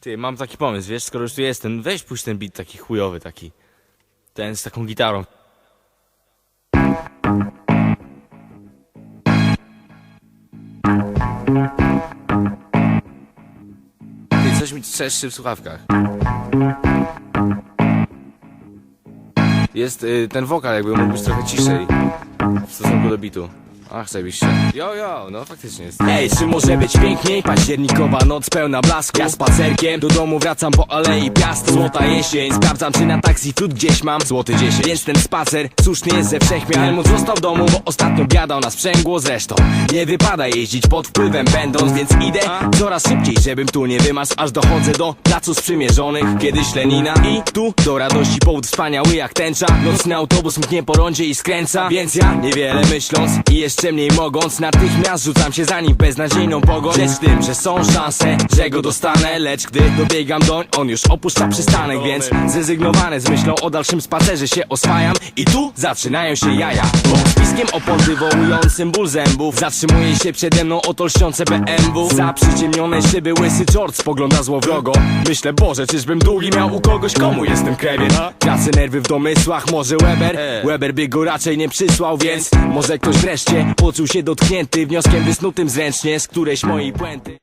Ty, mam taki pomysł, wiesz, skoro już tu jestem, weź puść ten beat taki chujowy taki. Ten z taką gitarą. Ty, coś mi trzeszczy w słuchawkach. Jest y, ten wokal jakby mógł być trochę ciszej w stosunku do bitu. Ach, zajebiście. Jo, jo, no faktycznie jest. Ej, czy może być piękniej? Październikowa noc pełna blasku. Ja spacerkiem do domu wracam po alei piast Złota jesień, sprawdzam czy na taksi food gdzieś mam Złoty 10, więc ten spacer słuszny jest ze wszechmiar Helmut został w domu, bo ostatnio biadał na sprzęgło. Zresztą Nie wypada jeździć pod wpływem będąc, więc idę coraz szybciej Żebym tu nie wymasł, aż dochodzę do placu sprzymierzonych. Kiedyś Lenina i tu do radości powód wspaniały jak tęcza. Nocny autobus mknie po rondzie i skręca Więc ja niewiele myśląc i jeszcze mniej mogąc Natychmiast rzucam się za nim beznadziejną pogoń Lecz tym, że są szanse, że go dostanę. Lecz gdy dobiegam doń, on już opuszcza przystanek Więc zrezygnowany z myślą o dalszym spacerze się oswajam. I tu zaczynają się jaja. Bo z piskiem opon wywołującym ból zębów Zatrzymuje się przede mną oto lśniące BMW Za przyciemnione szyby łysy George spogląda złowrogo Myślę, Boże, czyżbym długi miał u kogoś, komu jestem krewiet Tracę nerwy w domysłach, może Weber? Weber by go raczej nie przysłał, więc Może ktoś wreszcie poczuł się dotknięty Wnioskiem wysnutym zręcznie z którejś mojej puenty